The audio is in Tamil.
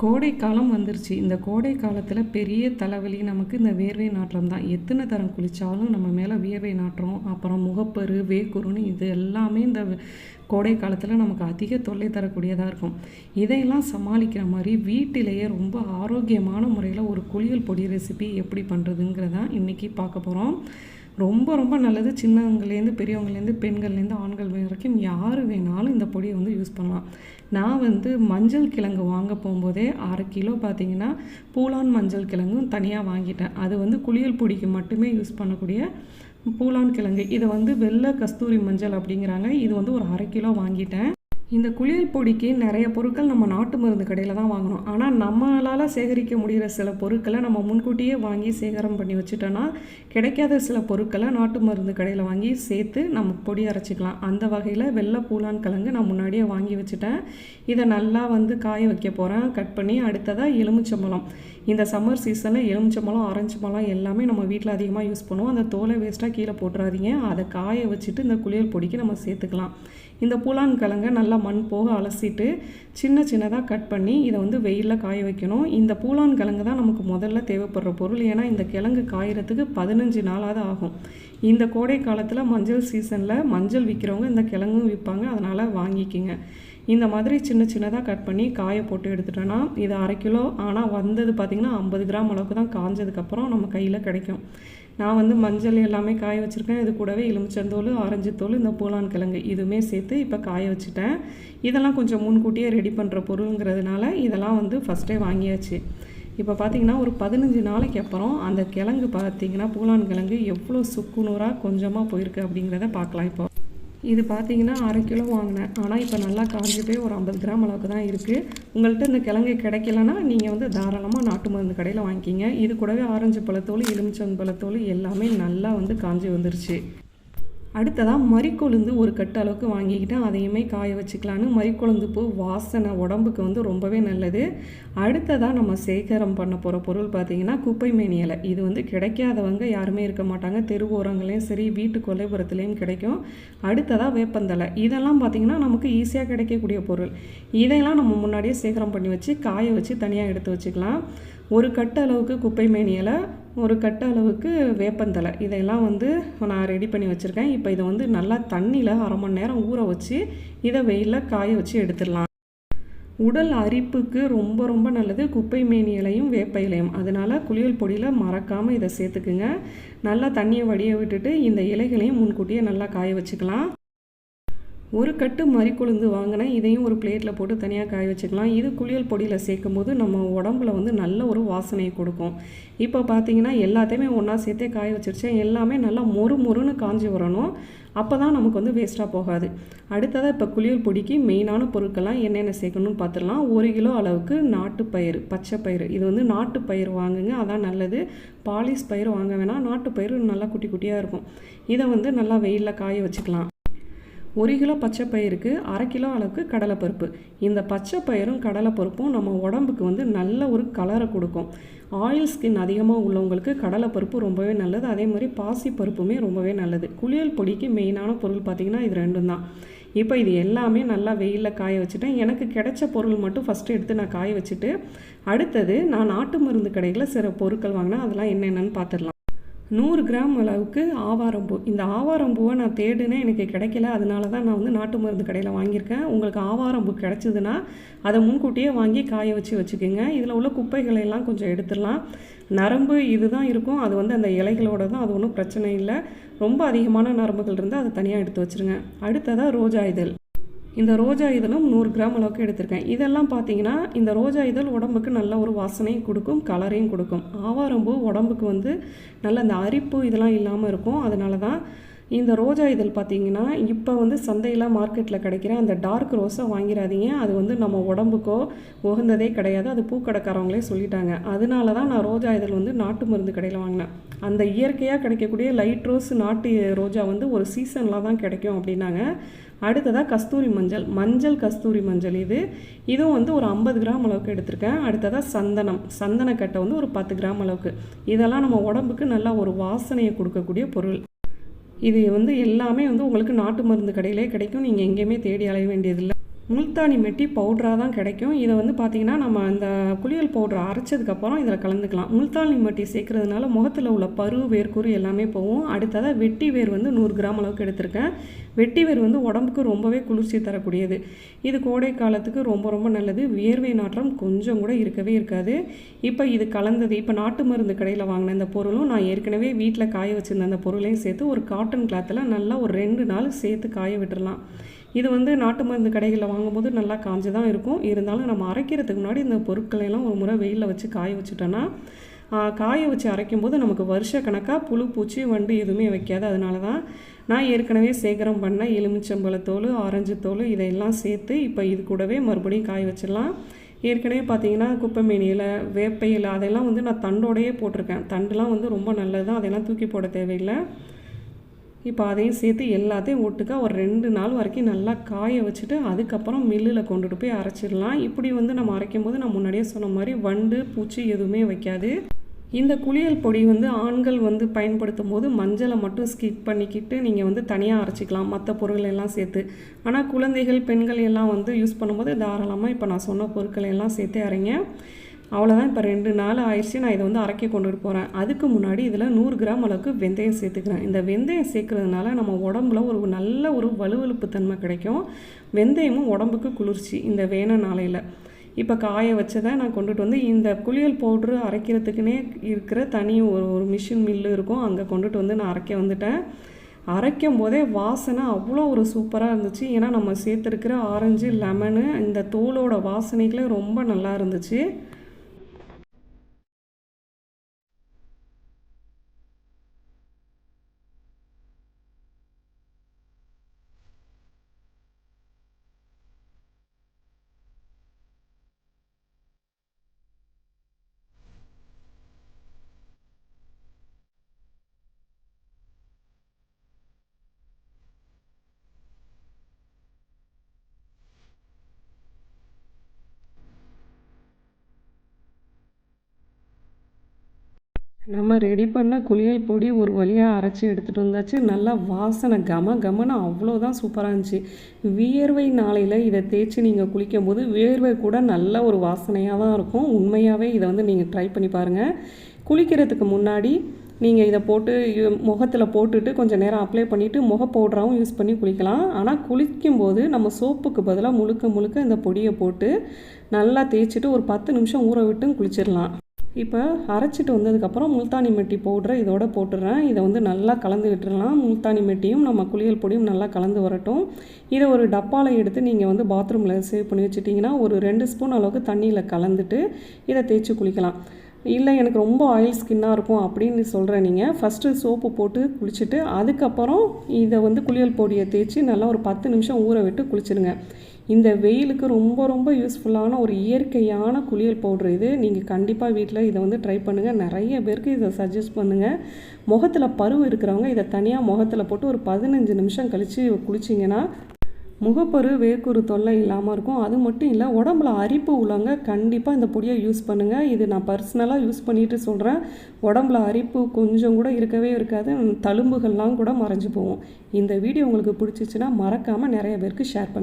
கோடை காலம் வந்துருச்சு. இந்த கோடை காலத்தில் பெரிய தலைவலி நமக்கு இந்த வேர்வை நாற்றம் தான். எத்தனை தரம் குளித்தாலும் நம்ம மேலே வியர்வை நாற்றம் அப்புறம் முகப்பரு வேக்குருன்னு இது எல்லாமே இந்த கோடை காலத்தில் நமக்கு அதிக தொல்லை தரக்கூடியதாக இருக்கும். இதையெல்லாம் சமாளிக்கிற மாதிரி வீட்டிலேயே ரொம்ப ஆரோக்கியமான முறையில் ஒரு குளியல் பொடி ரெசிபி எப்படி பண்ணுறதுங்கிறதான் இன்றைக்கி பார்க்க போகிறோம் ரொம்ப ரொம்ப நல்லது. சின்னவங்கலேருந்து பெரியவங்கலேருந்து பெண்கள்லேருந்து ஆண்கள் வரைக்கும் யார் வேணாலும் இந்த பொடியை வந்து யூஸ் பண்ணலாம். நான் வந்து மஞ்சள் கிழங்கு வாங்க போகும்போதே அரை கிலோ பார்த்தீங்கன்னா பூலான் மஞ்சள் கிழங்கும் தனியாக வாங்கிட்டேன். அது வந்து குளியல் பொடிக்கு மட்டுமே யூஸ் பண்ணக்கூடிய பூலான் கிழங்கு. இதை வந்து வெள்ளை கஸ்தூரி மஞ்சள் அப்படிங்கிறாங்க. இது வந்து ஒரு அரை கிலோ வாங்கிட்டேன். இந்த குளியல் பொடிக்கு நிறைய பொருட்கள் நம்ம நாட்டு மருந்து கடையில் தான் வாங்கணும். ஆனால் நம்மளால் சேகரிக்க முடிகிற சில பொருட்களை நம்ம முன்கூட்டியே வாங்கி சேகரம் பண்ணி வச்சுட்டோன்னா கிடைக்காத சில பொருட்களை நாட்டு மருந்து கடையில் வாங்கி சேர்த்து நம்ம பொடி அரைச்சிக்கலாம். அந்த வகையில் வெள்ளை பூலான் கிழங்கு நான் முன்னாடியே வாங்கி வச்சுட்டேன். இதை நல்லா வந்து காய வைக்க போகிறேன் கட் பண்ணி அடுத்ததாக எலுமிச்சம்பழம். இந்த சம்மர் சீசனில் எலுமிச்சம்பழம் ஆரஞ்சு பழம் எல்லாமே நம்ம வீட்டில் அதிகமாக யூஸ் பண்ணுவோம். அந்த தோலை வேஸ்ட்டாக கீழே போட்டுறாதீங்க. அதை காய வச்சுட்டு இந்த குளியல் பொடிக்கு நம்ம சேர்த்துக்கலாம். இந்த பூலான் கிழங்கை நல்லா மண் போக அலசிட்டு சின்ன சின்னதாக கட் பண்ணி இதை வந்து வெயிலில் காய வைக்கணும். இந்த பூலான் கிழங்கு தான் நமக்கு முதல்ல தேவைப்படுற பொருள். ஏன்னா இந்த கிழங்கு காயறதுக்கு பதினஞ்சு நாளாவது ஆகும். இந்த கோடை காலத்தில் மஞ்சள் சீசனில் மஞ்சள் விற்கிறவங்க இந்த கிழங்கும் விற்பாங்க அதனால் வாங்கிக்கிங்க. இந்த மாதிரி சின்ன சின்னதாக கட் பண்ணி காய போட்டு எடுத்துட்டோன்னா இது அரை கிலோ ஆனால் வந்தது பார்த்திங்கன்னா ஐம்பது கிராம் அளவுக்கு தான் காஞ்சதுக்கப்புறம் நம்ம கையில் கிடைக்கும். நான் வந்து மஞ்சள் எல்லாமே காய வச்சுருக்கேன். இது கூடவே எலுமிச்சந்தோல் ஆரஞ்சு தோல் இந்த பூலான் கிழங்கு இதுவுமே சேர்த்து இப்போ காய வச்சுட்டேன். இதெல்லாம் கொஞ்சம் முன்கூட்டியே ரெடி பண்ணுற பொருளுங்கிறதுனால இதெல்லாம் வந்து ஃபஸ்ட்டே வாங்கியாச்சு. இப்போ பார்த்தீங்கன்னா ஒரு பதினஞ்சு நாளைக்கு அப்புறம் அந்த கிழங்கு பார்த்தீங்கன்னா பூலான் கிழங்கு எவ்வளோ சுக்குநூறாக கொஞ்சமாக போயிருக்கு அப்படிங்கிறத பார்க்கலாம் இப்போ. இது பார்த்தீங்கன்னா அரை கிலோ வாங்கினேன். ஆனால் இப்போ நல்லா காஞ்சி போய் ஒரு ஐம்பது கிராம் அளவுக்கு தான் இருக்குது உங்கள்கிட்ட இந்த கிழங்கு கிடைக்கலன்னா நீங்கள் வந்து தாராளமாக நாட்டு மருந்து கடையில் வாங்கிக்கிங்க. இது கூடவே ஆரஞ்சு பழத்தோல் எலுமிச்சம் பழத்தோல் எல்லாமே நல்லா வந்து காஞ்சி வந்துருச்சு. அடுத்ததாக மறிக்கொழுந்து ஒரு கட்டு அளவுக்கு வாங்கிக்கிட்டேன் அதையுமே காய வச்சுக்கலான்னு மறிக்கொழுந்து பூ வாசனை உடம்புக்கு வந்து ரொம்பவே நல்லது. அடுத்ததாக நம்ம சேகரம் பண்ண போகிற பொருள் பார்த்திங்கன்னா குப்பை மேனி இலை. இது வந்து கிடைக்காதவங்க யாருமே இருக்க மாட்டாங்க. தெரு ஓரங்களையும் சரி வீட்டு கொலைபுரத்துலேயும் கிடைக்கும். அடுத்ததாக வேப்பந்தலை இதெல்லாம் பார்த்திங்கன்னா நமக்கு ஈஸியாக கிடைக்கக்கூடிய பொருள். இதையெல்லாம் நம்ம முன்னாடியே சேகரம் பண்ணி வச்சு காய வச்சு தனியாக எடுத்து வச்சுக்கலாம். ஒரு கட்டு அளவுக்கு குப்பை மேனி இலை ஒரு கட்டு அளவுக்கு வேப்பந்தலை இதையெல்லாம் வந்து நான் ரெடி பண்ணி வச்சுருக்கேன். இப்போ இதை வந்து நல்லா தண்ணியில் அரை மணி நேரம் ஊற வச்சு இதை வெயிலில் காய வச்சு எடுத்துடலாம். உடல் அரிப்புக்கு ரொம்ப ரொம்ப நல்லது. குப்பை மேனி இலையும் வேப்ப இலையும் அதனால் குளியல் பொடியில் மறக்காமல் இதை சேர்த்துக்குங்க. நல்லா தண்ணியை வடிய விட்டுட்டு இந்த இலைகளையும் முன்கூட்டியே நல்லா காய வச்சுக்கலாம். ஒரு கட்டு மறிக்கொழுந்து வாங்கினேன் இதையும் ஒரு பிளேட்டில் போட்டு தனியாக காய வச்சுக்கலாம். இது குளியல் பொடியில் சேர்க்கும் போது நம்ம உடம்புல வந்து நல்ல ஒரு வாசனையை கொடுக்கும். இப்போ பார்த்தீங்கன்னா எல்லாத்தையுமே ஒன்றா சேர்த்தே காய வச்சிருச்சேன் எல்லாமே நல்லா மொறு மொறுன்னு காஞ்சி வரணும். அப்போ தான் நமக்கு வந்து வேஸ்ட்டாக போகாது. அடுத்ததாக இப்போ குளியல் பொடிக்கு மெயினான பொருட்கள்லாம் என்னென்ன சேர்க்கணும்னு பார்த்துடலாம் ஒரு கிலோ அளவுக்கு நாட்டுப்பயிறு பச்சை பயிறு இது வந்து நாட்டுப்பயிறு வாங்குங்க. அதான் நல்லது. பாலிஸ் பயிர் வாங்க வேணாம். நாட்டு நல்லா குட்டி குட்டியாக இருக்கும். இதை வந்து நல்லா வெயிலில் காய வச்சுக்கலாம். ஒரு கிலோ பச்சை பயிருக்கு அரை கிலோ அளவுக்கு கடலைப்பருப்பு. இந்த பச்சை பயிரும் கடலைப்பருப்பும் நம்ம உடம்புக்கு வந்து நல்ல ஒரு கலரை கொடுக்கும். ஆயில் ஸ்கின் அதிகமாக உள்ளவங்களுக்கு கடலைப்பருப்பு ரொம்பவே நல்லது. அதே மாதிரி பாசி பருப்புமே ரொம்பவே நல்லது. குளியல் பொடிக்கு மெயினான பொருள் பார்த்திங்கன்னா இது ரெண்டும் தான். இப்போ இது எல்லாமே நல்லா வெயிலில் காய வச்சுட்டேன். எனக்கு கிடைச்ச பொருள் மட்டும் ஃபஸ்ட்டு எடுத்து நான் காய வச்சுட்டு அடுத்தது நான் நாட்டு மருந்து கடையில் சில பொருட்கள் வாங்கினா அதெல்லாம் என்னென்னு பார்த்துடலாம். நூறு கிராம் அளவுக்கு ஆவாரம்பூ இந்த ஆவாரம்பூவை நான் தேடுனேன் எனக்கு கிடைக்கல. அதனால தான் நான் வந்து நாட்டு மருந்து கடையில் வாங்கியிருக்கேன். உங்களுக்கு ஆவாரம்பூ கிடச்சிதுன்னா அதை முன்கூட்டியே வாங்கி காய வச்சு வச்சுக்கோங்க. இதில் உள்ள குப்பைகளை எல்லாம் கொஞ்சம் எடுத்துடலாம். நரம்பு இதுதான் இருக்கும். அது வந்து அந்த இலைகளோட தான். அது ஒன்றும் பிரச்சனை இல்லை. ரொம்ப அதிகமான நரம்புகள் இருந்தால் அதை தனியாக எடுத்து வச்சுருங்க. அடுத்ததாக ரோஜா இதழ். இந்த ரோஜா இதழும் நூறு கிராம் அளவுக்கு எடுத்திருக்கேன். இதெல்லாம் பார்த்தீங்கன்னா இந்த ரோஜா இதழ் உடம்புக்கு நல்ல ஒரு வாசனையும் கொடுக்கும் கலரையும் கொடுக்கும். ஆவாரம்பூ உடம்புக்கு வந்து நல்ல அந்த அரிப்பு இதெல்லாம் இல்லாமல் இருக்கும். அதனால தான் இந்த ரோஜா இதழ் பார்த்தீங்கன்னா இப்போ வந்து சந்தையில் மார்க்கெட்டில் கிடைக்கிற அந்த டார்க் ரோஸை வாங்கிடாதீங்க அது வந்து நம்ம உடம்புக்கோ உகந்ததே கிடையாது. அது பூக்கடைக்காரவங்களே சொல்லிட்டாங்க. அதனால தான் நான் ரோஜா இதழ் வந்து நாட்டு மருந்து கடையில் வாங்கினேன். அந்த இயற்கையாக கிடைக்கக்கூடிய லைட் ரோஸ் நாட்டு ரோஜா வந்து ஒரு சீசனில் தான் கிடைக்கும் அப்படின்னாங்க. அடுத்ததாக கஸ்தூரி மஞ்சள். மஞ்சள் கஸ்தூரி மஞ்சள் இது. இதுவும் வந்து ஒரு ஐம்பது கிராம் அளவுக்கு எடுத்திருக்கேன். அடுத்ததாக சந்தனம். சந்தனக்கட்டை வந்து ஒரு பத்து கிராம் அளவுக்கு. இதெல்லாம் நம்ம உடம்புக்கு நல்லா ஒரு வாசனையை கொடுக்கக்கூடிய பொருள். இது வந்து எல்லாமே வந்து உங்களுக்கு நாட்டு மருந்து கடையிலே கிடைக்கும். நீங்கள் எங்கேயுமே தேடி அலைய வேண்டியதில்லை. முல்தானி மெட்டி பவுட்ராக தான் கிடைக்கும். இதை வந்து பார்த்திங்கன்னா நம்ம அந்த குளியல் பவுட்ரு அரைச்சதுக்கப்புறம் இதில் கலந்துக்கலாம். முல்தானி மெட்டி சேர்க்குறதுனால முகத்தில் உள்ள பரு வேர்க்குரு எல்லாமே போகும். அடுத்ததாக வெட்டி வேர் வந்து நூறு கிராம் அளவுக்கு எடுத்திருக்கேன். வெட்டி வேர் வந்து உடம்புக்கு ரொம்பவே குளிர்ச்சி தரக்கூடியது. இது கோடை காலத்துக்கு ரொம்ப ரொம்ப நல்லது. வியர்வை நாற்றம் கொஞ்சம் கூட இருக்கவே இருக்காது. இப்போ இது கலந்தது இப்போ நாட்டு மருந்து கடையில் வாங்கின இந்த பொருளும் நான் ஏற்கனவே வீட்டில் காய வச்சுருந்த அந்த பொருளையும் சேர்த்து ஒரு காட்டன் கிளாத்தில் நல்லா ஒரு ரெண்டு நாள் சேர்த்து காய விட்டுடலாம் இது வந்து நாட்டு மருந்து கடைகளில் வாங்கும்போது நல்லா காஞ்சு தான் இருக்கும். இருந்தாலும் நம்ம அரைக்கிறதுக்கு முன்னாடி இந்த பொருட்களையெல்லாம் ஒரு முறை வெயிலில் வச்சு காய வச்சுட்டோன்னா காய வச்சு அரைக்கும் போது நமக்கு வருஷ கணக்காக புழு பூச்சி வண்டு எதுவுமே வைக்காது. அதனால தான் நான் ஏற்கனவே சேகரம் பண்ண எலுமிச்சம்பழத்தோல் ஆரஞ்சு தோல் இதையெல்லாம் சேர்த்து இப்போ இது கூடவே மறுபடியும் காய வச்சிடலாம். ஏற்கனவே பார்த்தீங்கன்னா குப்பைமேனியில் வேப்பையில் அதெல்லாம் வந்து நான் தண்டோடையே போட்டிருக்கேன். தண்டுலாம் வந்து ரொம்ப நல்லது தான் அதெல்லாம் தூக்கி போட தேவையில்லை. இப்போ அதையும் சேர்த்து எல்லாத்தையும் ஒட்டுக்கா ஒரு ரெண்டு நாள் வரைக்கும் நல்லா காய வச்சுட்டு அதுக்கப்புறம் மில்லில் கொண்டுட்டு போய் அரைச்சிடலாம். இப்படி வந்து நம்ம அரைக்கும் போது நான் முன்னாடியே சொன்ன மாதிரி வண்டு பூச்சி எதுவுமே வைக்காது. இந்த குளியல் பொடி வந்து ஆண்கள் வந்து பயன்படுத்தும் போது மஞ்சளை மட்டும் ஸ்கிப் பண்ணிக்கிட்டு நீங்கள் வந்து தனியாக அரைச்சிக்கலாம் மற்ற பொருள் எல்லாம் சேர்த்து. ஆனால் குழந்தைகள் பெண்கள் எல்லாம் வந்து யூஸ் பண்ணும்போது தாராளமாக இப்போ நான் சொன்ன பொருட்களை எல்லாம் சேர்த்தே அரைங்க. அவ்வளோதான் இப்போ ரெண்டு நாள் ஆயிடுச்சு. நான் இதை வந்து அரைக்க கொண்டுட்டு போகிறேன் அதுக்கு முன்னாடி இதில் நூறு கிராம் அளவுக்கு வெந்தயம் சேர்த்துக்கிறேன். இந்த வெந்தயம் சேர்க்குறதுனால நம்ம உடம்புல ஒரு நல்ல ஒரு வலுவழுப்பு தன்மை கிடைக்கும். வெந்தயமும் உடம்புக்கு குளிர்ச்சி. இந்த வேன நாளையில். இப்போ காய வச்சதை நான் கொண்டுட்டு வந்து இந்த குளியல் பவுட்ரு அரைக்கிறதுக்குனே இருக்கிற தனி ஒரு ஒரு மிஷின் மில்லு இருக்கும். அங்கே கொண்டுட்டு வந்து நான் அரைக்க வந்துட்டேன். அரைக்கும் போதே வாசனை அவ்வளோ ஒரு சூப்பராக இருந்துச்சு. ஏன்னா நம்ம சேர்த்துருக்கிற ஆரஞ்சு லெமனு இந்த தோலோட வாசனைகளே ரொம்ப நல்லா இருந்துச்சு. நம்ம ரெடி பண்ண குளியல் பொடி ஒரு வழியாக அரைச்சி எடுத்துகிட்டு வந்தாச்சு. நல்லா வாசனை கம கமன்னு அவ்வளோதான் சூப்பராக இருந்துச்சு. வியர்வை நாளையில் இதை தேய்ச்சி நீங்கள் குளிக்கும் போது வியர்வை கூட நல்ல ஒரு வாசனையாக தான் இருக்கும். உண்மையாகவே இதை வந்து நீங்கள் ட்ரை பண்ணி பாருங்கள் குளிக்கிறதுக்கு முன்னாடி நீங்கள் இதை போட்டு முகத்தில் போட்டுட்டு கொஞ்சம் நேரம் அப்ளை பண்ணிவிட்டு முக பவுடராகவும் யூஸ் பண்ணி குளிக்கலாம். ஆனால் குளிக்கும்போது நம்ம சோப்புக்கு பதிலாக முழுக்க முழுக்க இந்த பொடியை போட்டு நல்லா தேய்ச்சிட்டு ஒரு பத்து நிமிஷம் ஊற விட்டும் குளிச்சிடலாம். இப்போ அரைச்சிட்டு வந்ததுக்கப்புறம் முல்தானி மெட்டி பவுட்ரை இதோட போட்டுடுறேன். இதை வந்து நல்லா கலந்து விட்டுடலாம் முல்தானி மெட்டியும் நம்ம குளியல் பொடியும் நல்லா கலந்து வரட்டும். இதை ஒரு டப்பாவில் எடுத்து நீங்கள் வந்து பாத்ரூமில் சேவ் பண்ணி வச்சுட்டிங்கன்னா ஒரு ரெண்டு ஸ்பூன் அளவுக்கு தண்ணியில் கலந்துட்டு இதை தேய்ச்சி குளிக்கலாம். இல்லை எனக்கு ரொம்ப ஆயில் ஸ்கின்னாக இருக்கும் அப்படின்னு சொல்கிறேன் நீங்கள் ஃபஸ்ட்டு சோப்பு போட்டு குளிச்சுட்டு அதுக்கப்புறம் இதை வந்து குளியல் பொடியை தேய்ச்சி நல்லா ஒரு பத்து நிமிஷம் ஊற விட்டு குளிச்சிடுங்க. இந்த வெயிலுக்கு ரொம்ப ரொம்ப யூஸ்ஃபுல்லான ஒரு இயற்கையான குளியல் பவுட்ரு இது. நீங்கள் கண்டிப்பாக வீட்டில் இதை வந்து ட்ரை பண்ணுங்கள் நிறைய பேருக்கு இதை சஜஸ்ட் பண்ணுங்கள் முகத்தில் பருவு இருக்கிறவங்க இதை தனியாக முகத்தில் போட்டு ஒரு பதினஞ்சு நிமிஷம் கழித்து குளிச்சிங்கன்னா முகப்பரு வேர்க்குறு தொல்லை இல்லாமல் இருக்கும். அது மட்டும் இல்லை உடம்புல அரிப்பு உள்ளவங்க கண்டிப்பாக இந்த பொடியை யூஸ் பண்ணுங்கள் இது நான் பர்சனலாக யூஸ் பண்ணிட்டு சொல்கிறேன் உடம்புல அரிப்பு கொஞ்சம் கூட இருக்கவே இருக்காது. தழும்புகள்லாம் கூட மறைஞ்சு போகும். இந்த வீடியோ உங்களுக்கு பிடிச்சிச்சின்னா மறக்காமல் நிறைய பேருக்கு ஷேர் பண்ணுங்கள்